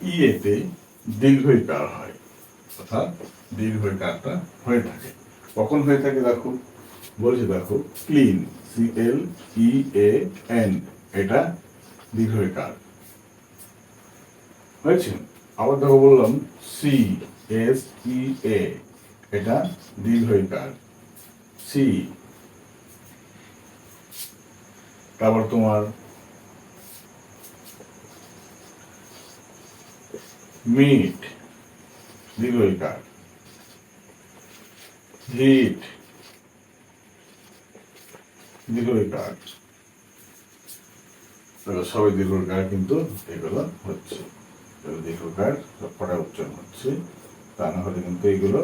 ইয়েতে দীর্ঘইকার হয়, অর্থাৎ দীর্ঘইকারটা হয়ে থাকে। কখন হয়ে থাকে দেখো? বলছে দেখো, clean C L E N এটা দীর্ঘইকার হয়েছে? আবার দেখো বললাম সি এস ই এ এটা দীর্ঘই কার সি তারপর তোমার মিট দীর্ঘই কার হিট দীর্ঘই কার সবাই দীর্ঘকার কিন্তু এগুলো হচ্ছে। দীর্ঘকার সবকটা উচ্চারণ হচ্ছে। তা না হলে কিন্তু এইগুলো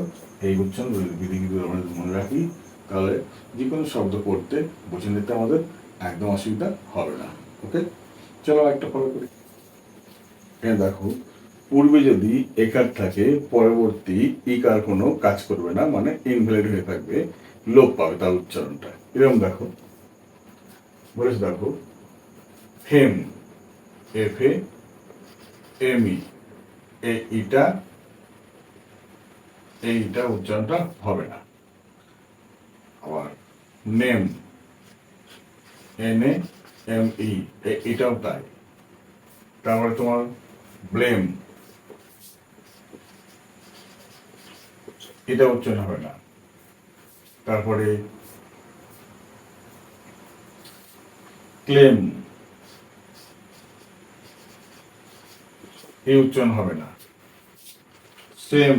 এই উচ্চারণ বিধিগুলো আমরা মনে রাখি, তাহলে যে কোনো শব্দ পড়তে, বুঝে নিতে আমাদের একদম অসুবিধা হবে না। ওকে? চলো একটা ফলো করি। এখানে দেখো। পূর্বে যদি একার থাকে, পরবর্তী ইকার কোনো কাজ করবে না মানে ইনভ্যালিড হয়ে থাকবে, লোপ পাবে তার উচ্চারণটা। এরকম দেখো। বলেছে দেখো fame F A M E এই ইটা এইটা উচ্চারণটা হবে না। আবার name N A M E এটাও তাই। তারপরে তোমার ব্লেম এটা উচ্চারণ হবে না। তারপরে ক্লেম এই উচ্চারণ হবে না। সেম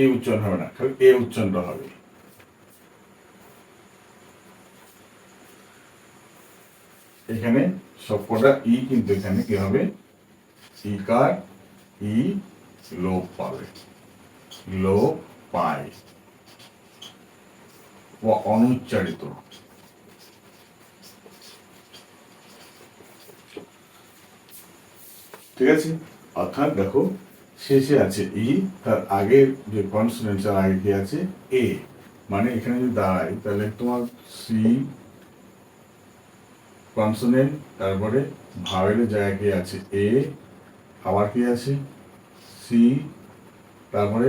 এই উচ্চারণ হবে না, খালি এ উচ্চারণটা হবে। এখানে সবকটা ই কিন্তু এখানে কি হবে? ই কার? ই লোপ পাবে। লোপ পায়। ও অনুচ্চারিত। ঠিক আছে? অর্থাৎ দেখো, শেষে আছে ই, তার আগের যে কনসোনেন্ট তার আগে কি আছে? এ। মানে এখানে যদি দাঁড়ায়, তাহলে তোমার সি কনসোনেন্ট তারপরে ভাওয়েলের জায়গায় কি আছে? এ আবার কি আছে? সি তারপরে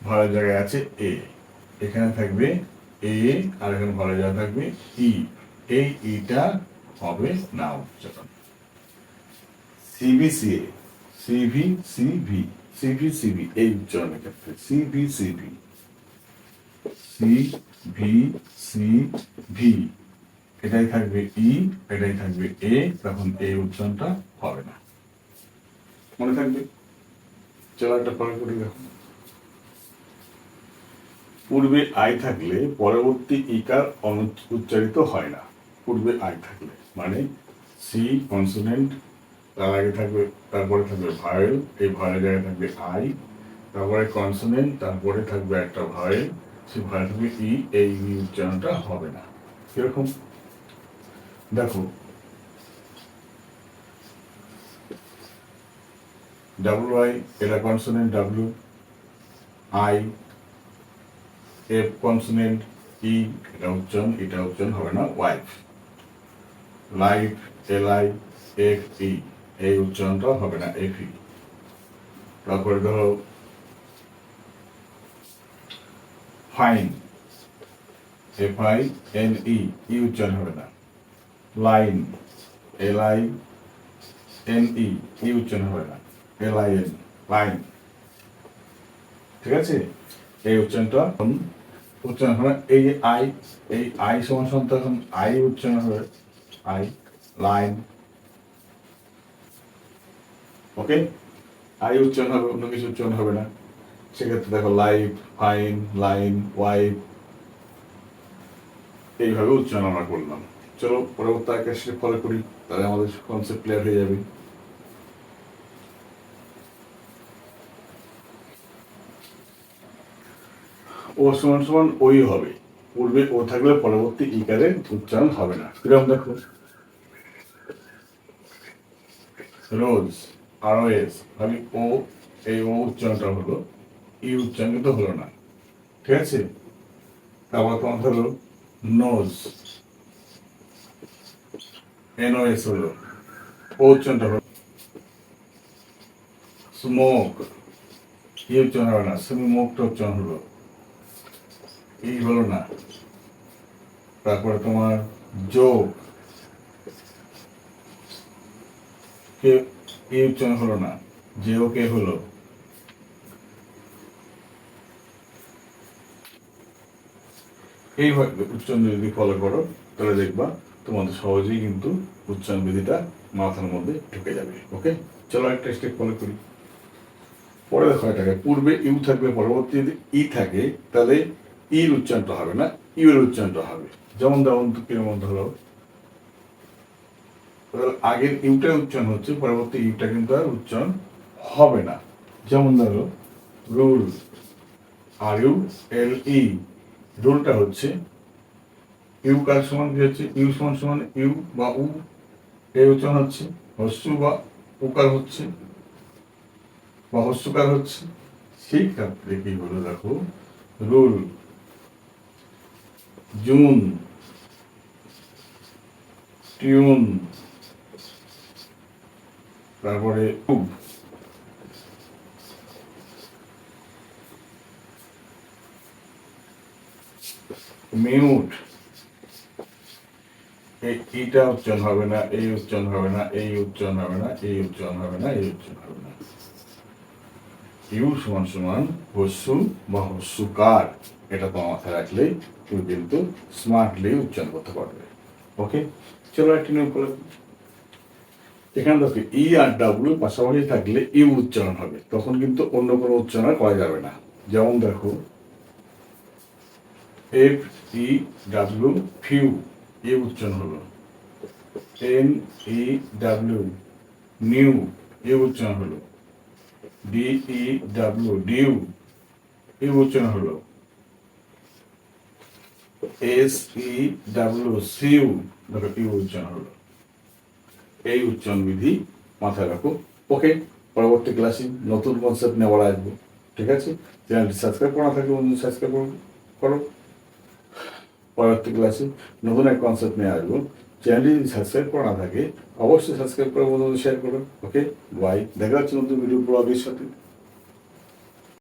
ভালো জায়গায় আছে এ এখানে থাকবে এ আর এখানে ভালো জায়গায় থাকবে ই এই ইটা হবে না উচ্চারণ সিবিসিএ সিভি সিভি সিভি সিভি এই উচ্চারণের ক্ষেত্রে CV CV C V C V এটাই থাকবে ই এটাই থাকবে এ তখন এই উচ্চারণটা হবে না। মনে থাকবে? চলো একটা পরে করি দেখো। পূর্বে আই থাকলে পরবর্তী ইকার উচ্চারিত হয় না। পূর্বে আই থাকলে। মানে সি কনসোনেন্ট তার আগে থাকবে, তারপরে থাকবে ভায়েল এই ভায়েল জায়গায় থাকবে আই তারপরে কনসোনেন্ট তারপরে থাকবে একটা ভায়েল সে ভায়েল থাকবে ই এই উচ্চারণটা হবে না। কীরকম? দেখো। ডাব্লু আই এটা consonant W I F consonant E এটা উচ্চারণ এটা উচ্চারণ হবে না wife life L I F E এই উচ্চারণটা হবে না এফ ই তারপরে ধরো fine F I N E E উচ্চারণ হবে না। Line L I N E উচ্চারণ হবে না। এল আই এন লাইন ঠিক আছে? এই উচ্চারণটা উচ্চারণ হবে এই যে আই এই আই সমান সমান তখন আই উচ্চারণ হবে। আই লাইন ওকে আই উচ্চারণ হবে, অন্য কিছু উচ্চারণ হবে না। সেক্ষেত্রে দেখো লাইফ ফাইন লাইন ওয়াইফ এইভাবে উচ্চারণ আমরা করলাম। চলো পরবর্তী আকাশে ফলো করি তাহলে আমাদের কনসেপ্ট ক্লিয়ার হয়ে যাবে। ও সমান সমান ওই হবে। পূর্বে ও থাকলে পরবর্তী ইকারের উচ্চারণ হবে না। কীরকম দেখো। রোজ আর এস খালি ও এই ও উচ্চারণটা হলো ই উচ্চারণ কিন্তু হলো না। ঠিক আছে? তারপর তোমার ধরো নোজ। উচ্চারণ হলো এই হলো না তারপরে তোমার যোগ কে এই উচ্চারণ হলো না যে ও কে হলো এইভাবে উচ্চারণ যদি ফলো করো তাহলে দেখবা তোমাদের সহজেই কিন্তু উচ্চারণ বিধিটা মাথার মধ্যে ঢুকে যাবে, ওকে? চলো একটা স্টেপ ফলো করি। পরে দেখো এটাকে। পূর্বে ইউ থাকবে, পরবর্তী যদি ই থাকে, তাহলে ইর উচ্চারণটা হবে না ইউ এর উচ্চারণটা হবে। যেমন যেমন কীরকম ধরো? আগের ইউটা উচ্চারণ হচ্ছে, পরবর্তী ইউটা কিন্তু আর উচ্চারণ হবে না। যেমন ধরো, রুল, আর ইউ এল ই। রুলটা হচ্ছে ইউ কার সমান কি হচ্ছে? ইউ সমান সমান ইউ বা উ। এই উচ্চারণ হচ্ছে হস্যু বা উকার হচ্ছে বা হস্যকার হচ্ছে। সেই ক্ষেত্রে কি হলো দেখো? রুল। জুন। টিউন। তারপরে মিউট। এই উচ্চারণ হবে না, এই উচ্চারণ হবে না, এই হবে না, এই হবে না, এই হবে না। ইউ সমান সমান হস্যু বা এটা তো মাথায় তুমি কিন্তু স্মার্টলি করতে পারবে। ওকে চলো একটি নিয়ম করে এখানে দেখো ই আর ডাব্লিউ পাশাপাশি থাকলে ইউ উচ্চারণ হবে, তখন কিন্তু অন্য কোনো উচ্চারণ করা যাবে না। যেমন দেখো এফ ই ডাব্লিউ ফিউ এ উচ্চারণ হলো। এন ই ডাব্লিউ নিউ এ উচ্চারণ হলো। ডি ই ডাব্লিউ ডিউ এ উচ্চারণ হলো। এস ই ডাব্লিউ সিউ দেখো ইউ উচ্চারণ হলো। এই উচ্চারণ বিধি মাথায় রাখো। ওকে পরবর্তী ক্লাসে নতুন কনসেপ্ট নিয়ে আবার আসব ঠিক আছে? চ্যানেলটি সাবস্ক্রাইব করা থাকলে বন্ধু সাবস্ক্রাইব করো। পরবর্তী ক্লাসে নতুন এক কনসেপ্ট নিয়ে আসব। চ্যানেলটি যদি সাবস্ক্রাইব করা না থাকে অবশ্যই সাবস্ক্রাইব করে বন্ধুদের শেয়ার করো ওকে বাই দেখা হচ্ছে নতুন ভিডিও ব্লগের সাথে।